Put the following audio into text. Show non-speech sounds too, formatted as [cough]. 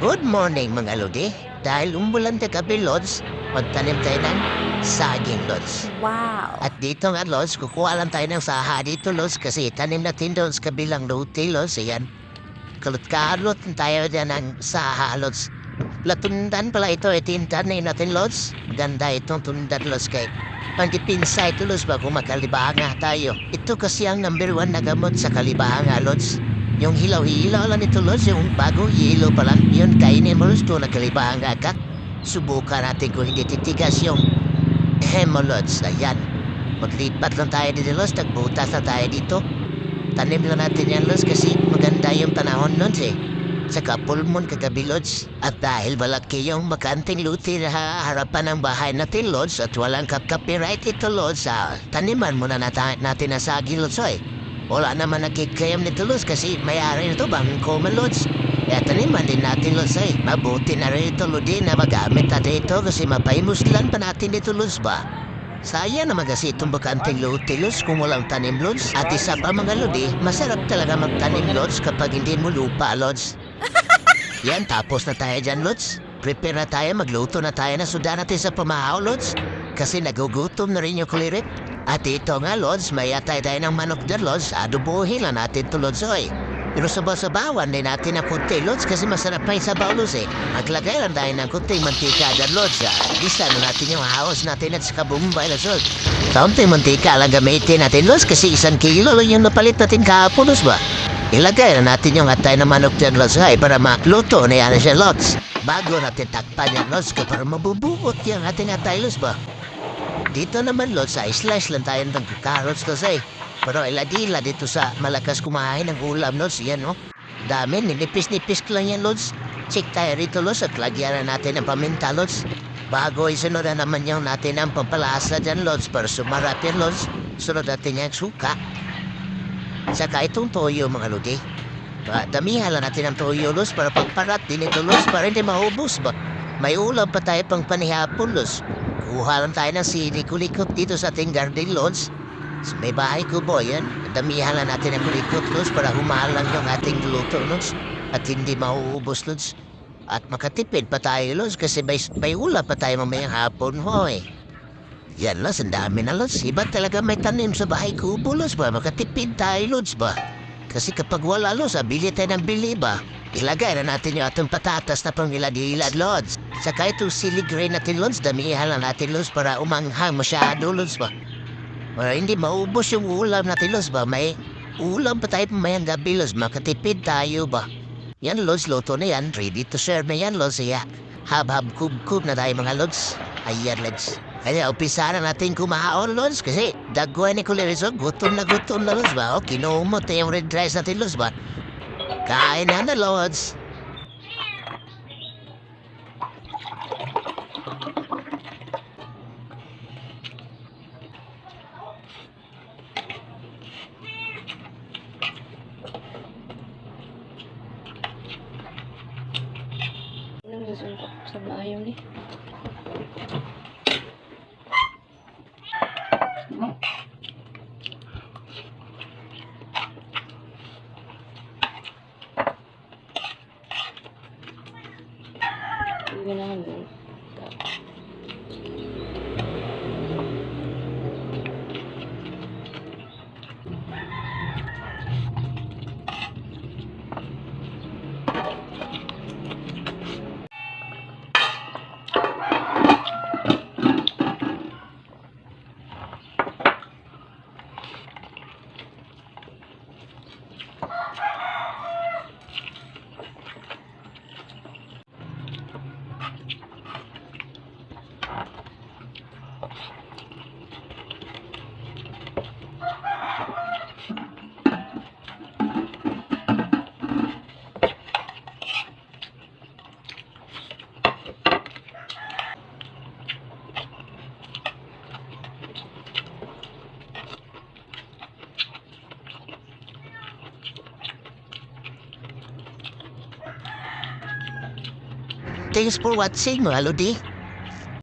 Good morning mga lodi. Dahil umulan na gabi, Lods, magtanim tayo ng saging, Lods. Wow. At dito nga, Lods, kukuha lang tayo ng saha dito, Lods, kasi tanim natin doon sa kabilang luti, Lods. Ayan. Kalot-kalot tayo dyan ng saha, Lods. Latundan pala ito, itintan na natin, Lods. Ganda itong tundan, Lods, kay Pantipinsa ito, Lods, bago makalibanga tayo. Ito kasi ang number one na gamot sa kalibanga, Lods. Yung hilaw-hilaw lang ito, Lods, yung bagong hilo pa lang, yun kainin mo, Lods, kung nakalibanga ka. Subukan natin kung hindi titigas yung hemolods. Ayan. Maglipat lang tayo dito, Lods. Nagbutas na tayo dito. Tanim lang natin yan, Lods, kasi maganda yung panahon nun, eh. Saka pulmon kagabi, Lods. At dahil malaki yung makanting luti na harapan ng bahay natin, Lods, at walang kap-copyright ito, Lods, ah, taniman muna nata- natin na saging, Lods, oy. Wala naman nakikayam nito, Lods, kasi may-ari nito bang common, Lods. Kaya taniman din natin, Lods, ay. Mabuti na rin ito, Lodi, na magamit natin ito kasi mapaimuslan pa natin ito, Lods, ba? Sayang naman kasi itong bakanting luti, Lods, kung walang tanim, Lods. At isa pa, mga Lodi, masarap talaga magtanim, Lods, kapag hindi mo lupa, Lods. [laughs] Yan, tapos na tayo dyan, Lods. Prepare na tayo, magluto na tayo na suda natin sa pamahaw, Lods. Kasi nagugutom na rin yung kulirit. At ito nga, Lods, may atay tayo ng manok dyan, Lods. Adobohin lang natin to, Lods, oy. Pero sabaw-sabawan din natin ng kunti, Lods, kasi masarap pa yung sabaw, Lods, eh. Maglagay lang tayo ng kunting mantika dyan, Lods, ah. Gisa na natin yung haos natin at saka bumbay, Lods, oy. Kaunting mantika lang gamitin natin, Lods, kasi isang kilo lang yung napalit natin kahapon, Lods, ba? Ilagay na natin yung atay na manok dyan, Lods, ay, para makluto na yan siya, Lods. Bago natin takpan yan, Lods, para mabubuot yung ating atay, Lods, ba? Dito naman, Lods, ay slice lang tayo ng carrots, Lods, ay. Pero iladila dito sa malakas kumain ng ulam, Lods, yan, no? Dami, nilipis-nipis ko lang yan, Lods. Check tayo rito, Lods, at lagyan na natin ng paminta, Lods. Bago isunod na naman yung natin ang pampalasa dyan, Lods, para sumarap yan, Lods. Sunod natin yung suka. Saka itong toyo, mga lodi. Damihan natin ang toyo, Los, para pagparat din ito, Los, para hindi maubos ba. May ulam pa tayo pang panihapon, Los. Kuha lang tayo ng sili kulikot dito sa ating garden, Los. Sa may bahay ko, boy, yan. Damihan lang natin ang kulikot, Los, para humalang yung ating luto, Los. At hindi mauubos, Los. At makatipid pa tayo, Los, kasi may, may ulam pa tayo mamayang hapon, hoy. Yan Los, ang dami na Los. Iba talaga may tanim sa bahay kubo Los ba? Makatipid tayo Los ba? Kasi kapag wala Los, ah, bili tayo ng bili ba? Ilagay na natin yung atong patatas na pangilad-ilad Lods. Saka itong sili grain natin Lods, damihan lang natin Lods para umanghang masyado Lods ba? Para hindi maubos yung ulam natin Lods ba? May ulam pa tayo pamayang gabi Lods, makatipid tayo ba? Yan Lods, loto na yan. Ready to serve na yan Lods. Iya. Hab-hab kub-kub na tayo mga Lods. Ayan Lods. Kaya umpisa na natin kumahaon, Lods, kasi dagwan ni Kulerizo, gutom na gutom na, Lods, ba? O, kinumot na yung red rice natin, Lods, ba? Kain na na. Anong susuntok sa? Hindi na lang Thanks for watching, mga Lodi.